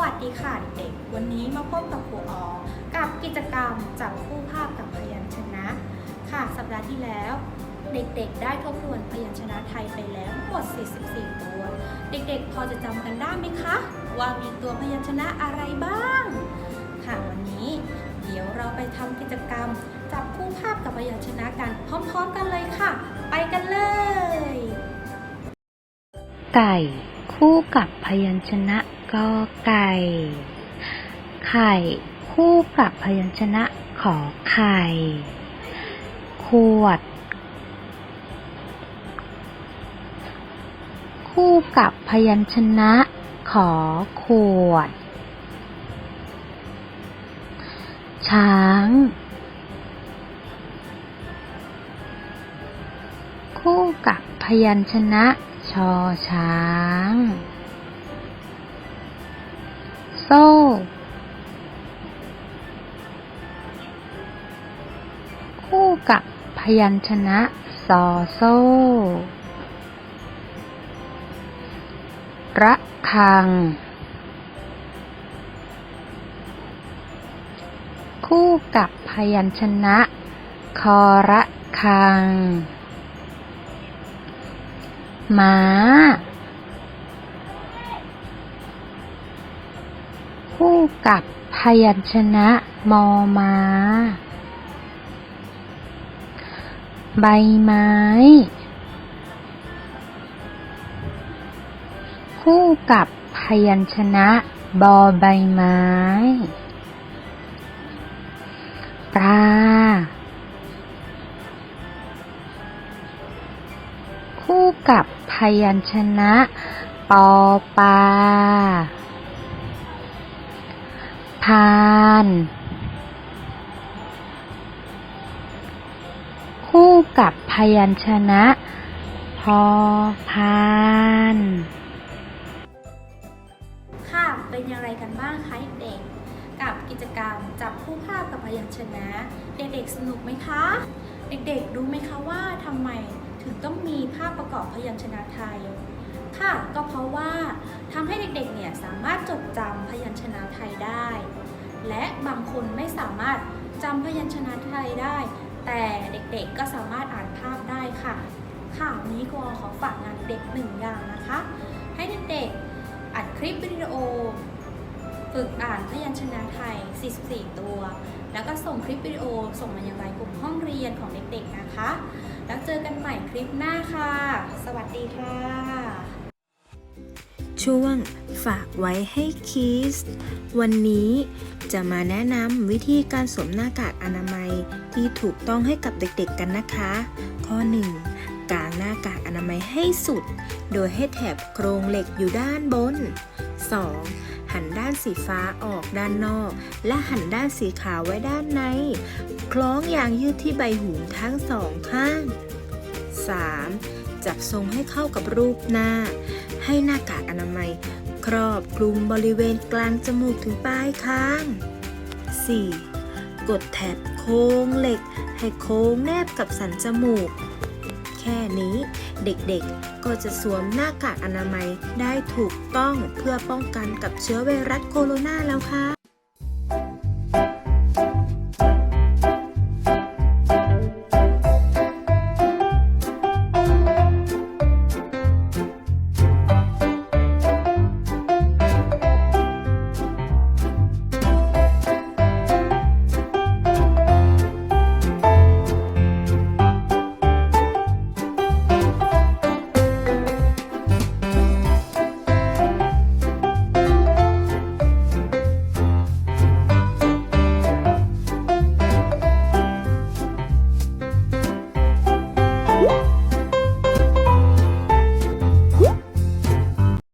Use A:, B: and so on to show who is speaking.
A: วัสดีค่ะเด็กๆ วันนี้มาพบกับครูออกับกิจกรรมจับคู่ภาพกับพยัญชนะ ค่ะสัปดาห์ที่แล้ว เด็กๆ ได้ทบทวนพยัญชนะไทยไปแล้วทั้งหมด 44 ตัว เด็กๆ พอจะจำกันได้ไหมคะ ว่ามีตัวพยัญชนะอะไรบ้าง ค่ะวันนี้เดี๋ยวเราไปทำกิจกรรม จับคู่ภาพกับพยัญชนะกันพร้อมๆกันเลยค่ะ ไปกันเลย
B: ไก่ คู่กับพยัญชนะ กอไก่ ไข่คู่กับพยัญชนะขอไข่ ขวด คู่กับพยัญชนะขอขวด ช้าง คู่กับพยัญชนะชอช้าง โซ่ คู่กับพยัญชนะซอโซ่ ระคัง คู่กับพยัญชนะ คอระคัง ม้า คู่กับพยัญชนะมอมาใบไม้ คู่กับพยัญชนะบอใบไม้ ปลา คู่กับพยัญชนะปอปลา พาน คู่กับพยัญชนะ พอพาน
A: ค่ะเป็นอย่างไรกันบ้างคะเด็กกับกิจกรรมจับคู่ภาพกับพยัญชนะ เด็กๆสนุกไหมคะ เด็กๆรู้ไหมคะว่าทำไมถึงต้องมีภาพประกอบพยัญชนะไทย ค่ะก็เพราะว่าทำให้เด็กๆเนี่ย คนไม่สามารถจำพยัญชนะไทยได้ แต่เด็กๆก็สามารถอ่านภาพได้ค่ะ ค่ะวันนี้ครูขอฝากงานเด็กหนึ่งอย่างนะคะ ให้เด็กๆอัดคลิปวิดีโอ ฝึกอ่านพยัญชนะไทย 44 ตัว แล้วก็ส่งคลิปวิดีโอส่งมายังไลน์กลุ่มห้องเรียนของเด็กๆนะคะ แล้วเจอกันใหม่คลิปหน้าค่ะ สวัสดีค่ะ
C: ช่วงฝากไว้ให้คิส วันนี้ จะมาแนะนำวิธีการสวมหน้ากากอนามัยที่ถูกต้องให้กับเด็กๆกันนะคะ ข้อ 1. กางหน้ากากอนามัยให้สุด โดยให้แถบโครงเหล็กอยู่ด้านบน 2. หันด้านสีฟ้าออกด้านนอก และหันด้านสีขาวไว้ด้านใน คล้องยางยืดที่ใบหูทั้งสองข้าง 3. จับทรงให้เข้ากับรูปหน้า ให้หน้ากากอนามัย ครอบคลุมบริเวณกลางจมูกถึงปลายคาง 4. กดแถบโค้งเหล็ก ให้โค้งแนบกับสันจมูก แค่นี้เด็กๆก็จะสวมหน้ากากอนามัยได้ถูกต้องเพื่อป้องกันกับเชื้อไวรัสโคโรนาแล้วค่ะ